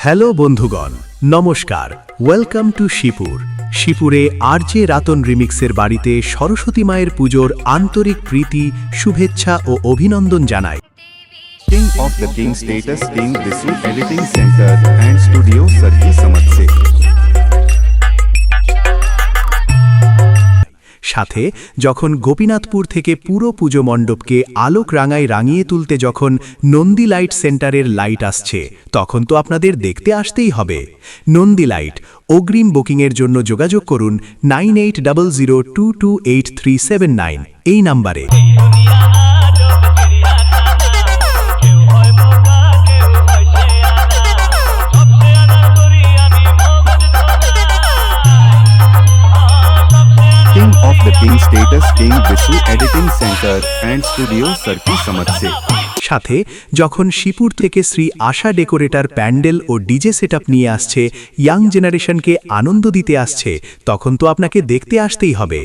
Hello বন্ধুগণ, নমস্কার। Welcome to Shipur শিপুরে আর জে রাতন রিমিক্সের বাড়িতে সরস্বতী মায়ের পুজোর আন্তরিক প্রীতি, শুভেচ্ছা ও অভিনন্দন জানাই। King of the King Status King Visu Editing Center and Studio Sarki Samatse. সাথে যখন গোপীনাথপুর থেকে পুরো পুজো মণ্ডপকে আলোক রাঙায় রাঙিয়ে তুলতে যখন নন্দী লাইট সেন্টারের লাইট আসছে, তখন তো আপনাদের দেখতে আসতেই হবে। নন্দী লাইট, অগ্রিম বুকিংয়ের জন্য যোগাযোগ করুন নাইন এই নাম্বারে। The King Status King Visu Editing Center and Studio Sarki Samatse. সাথে, যখন শিপুর থেকে শ্রী আশা ডেকোরেটার প্যান্ডেল ও ডিজে সেটআপ নিয়ে আসছে, ইয়াং জেনারেশনকে আনন্দ দিতে আসছে, তখন তো আপনাকে দেখতে আসতেই হবে